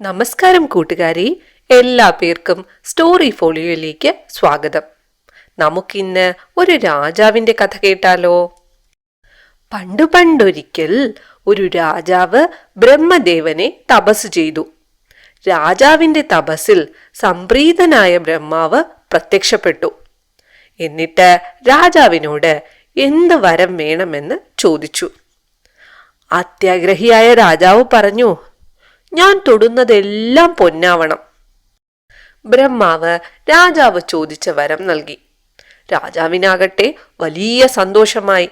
നമസ്കാരം കൂട്ടുകാരി എല്ലാ പേർക്കും സ്റ്റോറി ഫോളിയോയിലേക്ക് സ്വാഗതം. നമുക്കിന്ന് ഒരു രാജാവിന്റെ കഥ കേട്ടാലോ? പണ്ടു പണ്ടൊരിക്കൽ ഒരു രാജാവ് ബ്രഹ്മദേവനെ തപസ് ചെയ്തു. രാജാവിന്റെ തപസ്സിൽ സംപ്രീതനായ ബ്രഹ്മാവ് പ്രത്യക്ഷപ്പെട്ടു. എന്നിട്ട് രാജാവിനോട് എന്ത് വരം വേണമെന്ന് ചോദിച്ചു. അത്യാഗ്രഹിയായ രാജാവ് പറഞ്ഞു ഞാൻ തൊടുന്നതെല്ലാം പൊന്നാവണം. ബ്രഹ്മാവ് രാജാവ് ചോദിച്ച വരം നൽകി. രാജാവിനാകട്ടെ വലിയ സന്തോഷമായി.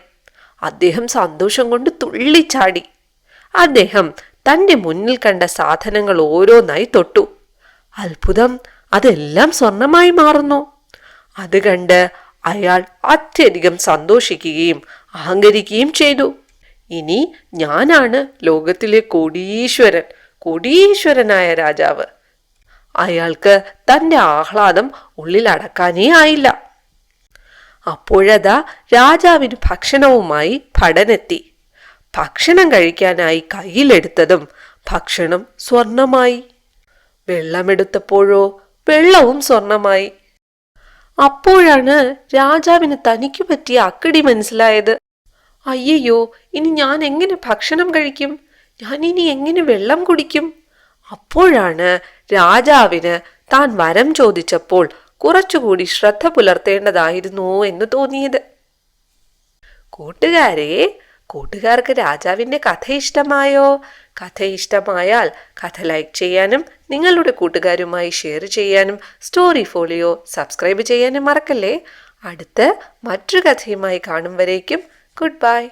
അദ്ദേഹം സന്തോഷം കൊണ്ട് തുള്ളിച്ചാടി. അദ്ദേഹം തന്റെ മുന്നിൽ കണ്ട സാധനങ്ങൾ ഓരോന്നായി തൊട്ടു. അത്ഭുതം അതെല്ലാം സ്വർണമായി മാറുന്നു. അത് കണ്ട് അയാൾ അത്യധികം സന്തോഷിക്കുകയും അഹങ്കരിക്കുകയും ചെയ്തു. ഇനി ഞാനാണ് ലോകത്തിലെ കോടീശ്വരൻ. കോടീശ്വരനായ രാജാവ്. അയാൾക്ക് തന്റെ ആഹ്ലാദം ഉള്ളിൽ അടക്കാനേ ആയില്ല. അപ്പോഴതാ രാജാവിന് ഭക്ഷണവുമായി ഭടനെത്തി. ഭക്ഷണം കഴിക്കാനായി കയ്യിലെടുത്തതും ഭക്ഷണം സ്വർണമായി. വെള്ളമെടുത്തപ്പോഴോ വെള്ളവും സ്വർണമായി. അപ്പോഴാണ് രാജാവിന് തനിക്ക് പറ്റിയ അക്കടി മനസ്സിലായത്. അയ്യയ്യോ ഇനി ഞാൻ എങ്ങനെ ഭക്ഷണം കഴിക്കും? ഞാൻ ഇനി എങ്ങനെ വെള്ളം കുടിക്കും? അപ്പോഴാണ് രാജാവിന് താൻ വരം ചോദിച്ചപ്പോൾ കുറച്ചുകൂടി ശ്രദ്ധ പുലർത്തേണ്ടതായിരുന്നു എന്ന് തോന്നിയത്. കൂട്ടുകാരെ കൂട്ടുകാർക്ക് രാജാവിന്റെ കഥ ഇഷ്ടമായോ? കഥ ഇഷ്ടമായാൽ കഥ ലൈക്ക് ചെയ്യാനും നിങ്ങളുടെ കൂട്ടുകാരുമായി ഷെയർ ചെയ്യാനും സ്റ്റോറി ഫോളിയോ സബ്സ്ക്രൈബ് ചെയ്യാനും മറക്കല്ലേ? അടുത്ത് മറ്റൊരു കഥയുമായി കാണും വരേക്കും. Good bye.